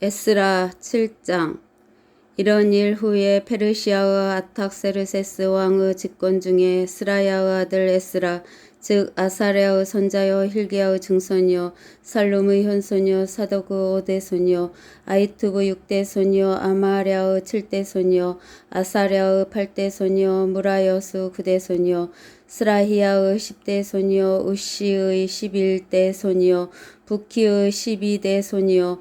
에스라 7장. 이런 일 후에 페르시아의 아탁세르세스 왕의 집권 중에 스라야의 아들 에스라 즉 아사랴의 선자여 힐기야의 증손이요 살룸의 현손이요 사도그 오대손이요 아이투브 육대손이요 아마랴의 칠대손이요 아사랴의 팔대손이요 무라여수 구대손이요 스라히야의 십대손이요 우시의 십일대손이요 부키의 십이대손이요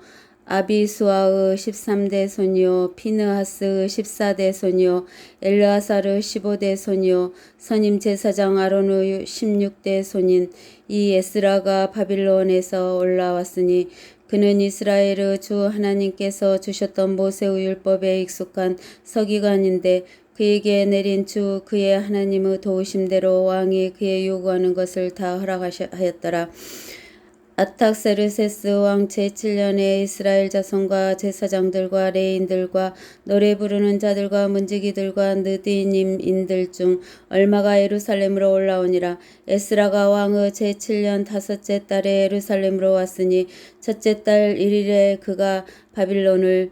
아비수아의 13대 손이요 피느하스의 14대 손이요 엘르아사르 15대 손이요 선임 제사장 아론의 16대 손인 이 에스라가 바빌론에서 올라왔으니 그는 이스라엘의 주 하나님께서 주셨던 모세의 율법에 익숙한 서기관인데 그에게 내린 주 그의 하나님의 도우심대로 왕이 그의 요구하는 것을 다 허락하였더라. 아탁세르세스 왕 제7년에 이스라엘 자손과 제사장들과 레인들과 노래 부르는 자들과 문지기들과 느디님인들 중 얼마가 예루살렘으로 올라오니라. 에스라가 왕의 제7년 다섯째 달에 예루살렘으로 왔으니 첫째 달 1일에 그가 바빌론을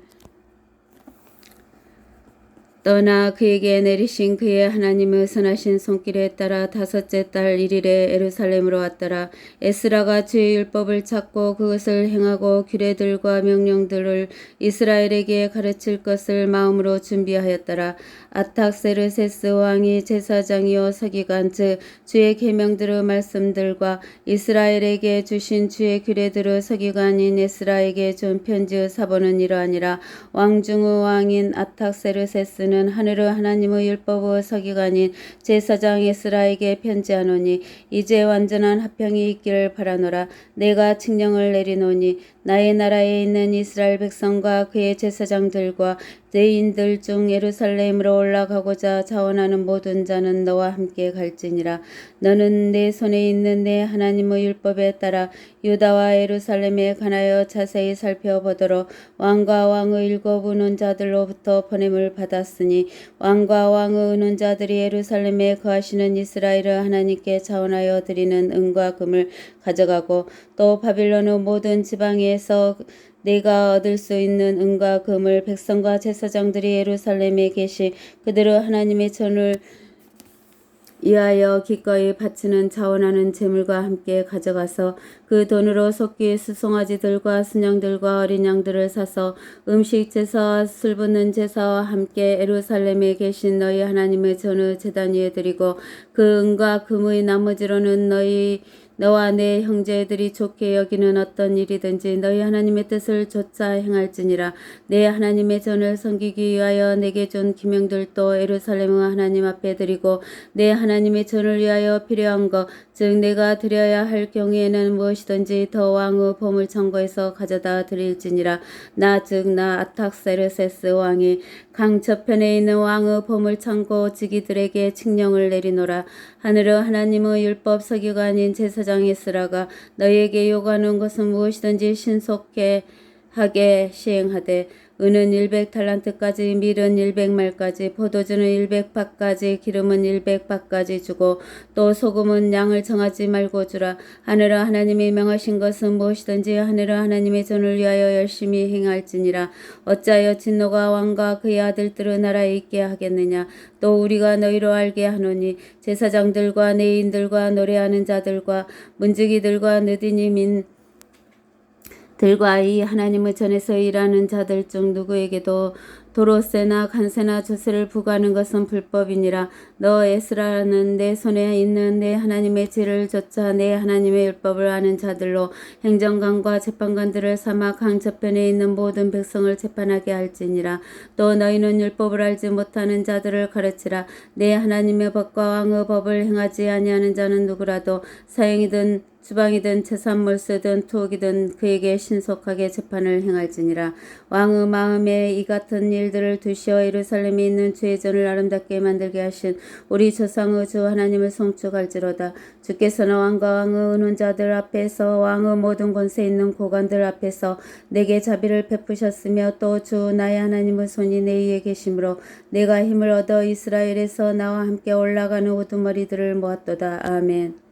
떠나 그에게 내리신 그의 하나님의 선하신 손길에 따라 다섯째 달 1일에 에루살렘으로 왔더라. 에스라가 주의 율법을 찾고 그것을 행하고 규례들과 명령들을 이스라엘에게 가르칠 것을 마음으로 준비하였더라. 아탁세르세스 왕이 제사장이요 서기관 즉 주의 계명들의 말씀들과 이스라엘에게 주신 주의 규례들의 서기관인 에스라에게 준 편지의 사본은 이러하니라. 왕중의 왕인 아탁세르세스는 저는 하늘의 하나님의 율법의 서기관인 제사장 에스라에게 편지하노니 이제 완전한 합평이 있기를 바라노라. 내가 칙령을 내리노니 나의 나라에 있는 이스라엘 백성과 그의 제사장들과 대인들 중 예루살렘으로 올라가고자 자원하는 모든 자는 너와 함께 갈지니라. 너는 내 손에 있는 내 하나님의 율법에 따라 유다와 예루살렘에 관하여 자세히 살펴보도록 왕과 왕의 일곱 은원자들로부터 보냄을 받았으니 왕과 왕의 은원자들이 예루살렘에 거하시는 이스라엘의 하나님께 자원하여 드리는 은과 금을 가져가고 또 바빌론의 모든 지방에서 내가 얻을 수 있는 은과 금을 백성과 제사장들이 예루살렘에 계시 그들의 하나님의 전을 이하여 기꺼이 바치는 자원하는 재물과 함께 가져가서 그 돈으로 속기 수송아지들과 순양들과 어린 양들을 사서 음식 제사와 술 붓는 제사와 함께 에루살렘에 계신 너희 하나님의 전의 제단 위에 드리고 그 은과 금의 나머지로는 너희 너와 내 형제들이 좋게 여기는 어떤 일이든지 너희 하나님의 뜻을 조차 행할지니라. 내 하나님의 전을 섬기기 위하여 내게 준 기명들도 에루살렘의 하나님 앞에 드리고 내 하나님의 전을 위하여 필요한 것 즉 내가 드려야 할 경우에는 무엇이든지 더 왕의 보물 청거에서 가져다 드릴지니라. 나 즉 나 아탁세르세스 왕이 강 저편에 있는 왕의 보물 창고 지기들에게 칙령을 내리노라. 하늘의 하나님의 율법 서기관인 제사 제 사장 에스라가 너희에게 요구하는 것은 무엇이든지 신속해 하게 시행하되 은은 100달란트까지 밀은 100말까지 포도주는 100밭까지 기름은 100밭까지 주고 또 소금은 양을 정하지 말고 주라. 하늘의 하나님이 명하신 것은 무엇이든지 하늘의 하나님의 전을 위하여 열심히 행할지니라. 어찌하여 진노가 왕과 그의 아들들의 나라에 있게 하겠느냐? 또 우리가 너희로 알게 하노니 제사장들과 내인들과 노래하는 자들과 문지기들과 느디님인 들과 이 하나님의 전에서 일하는 자들 중 누구에게도 도로세나 간세나 조세를 부과하는 것은 불법이니라. 너 에스라는 내 손에 있는 내 하나님의 죄를 조차 내 하나님의 율법을 아는 자들로 행정관과 재판관들을 삼아 강 저편에 있는 모든 백성을 재판하게 할지니라. 또 너희는 율법을 알지 못하는 자들을 가르치라. 내 하나님의 법과 왕의 법을 행하지 아니하는 자는 누구라도 사형이든 주방이든 재산물 쓰든 투옥이든 그에게 신속하게 재판을 행할지니라. 왕의 마음에 이 같은 일들을 두시어 예루살렘에 있는 주의 전을 아름답게 만들게 하신 우리 조상의 주 하나님을 성축할지로다. 주께서는 왕과 왕의 은혼자들 앞에서 왕의 모든 권세 있는 고관들 앞에서 내게 자비를 베푸셨으며 또 주 나의 하나님의 손이 내 위에 계심으로 내가 힘을 얻어 이스라엘에서 나와 함께 올라가는 우두머리들을 모았도다. 아멘